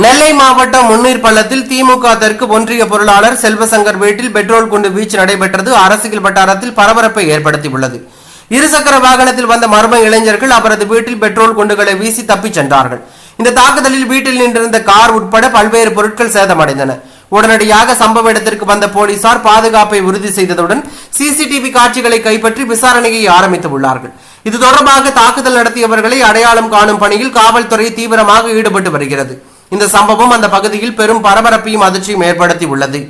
நெல்லை மாவட்டம் முன்னீர் பள்ளத்தில் திமுக தெற்கு ஒன்றிய பொருளாளர் செல்வசங்கர் வீட்டில் பெட்ரோல் குண்டு வீச்சு நடைபெற்றது. அரசியல் வட்டாரத்தில் பரபரப்பை ஏற்படுத்தியுள்ளது. இருசக்கர வாகனத்தில் வந்த மர்ம இளைஞர்கள் அவரது வீட்டில் பெட்ரோல் குண்டுகளை வீசி தப்பிச் சென்றார்கள். இந்த தாக்குதலில் வீட்டில் நின்றிருந்த கார் உட்பட பல்வேறு பொருட்கள் சேதமடைந்தன. உடனடியாக சம்பவ இடத்திற்கு வந்த போலீசார் பாதுகாப்பை உறுதி செய்ததுடன் சிசிடிவி காட்சிகளை கைப்பற்றி விசாரணையை ஆரம்பித்துள்ளார்கள். இது தொடர்பாக தாக்குதல் நடத்தியவர்களை அடையாளம் காணும் பணியில் காவல்துறை தீவிரமாக ஈடுபட்டு வருகிறது. இந்த சம்பவம் அந்த பகுதியில் பெரும் பரபரப்பையும் அதிர்ச்சியும் ஏற்படுத்தி உள்ளது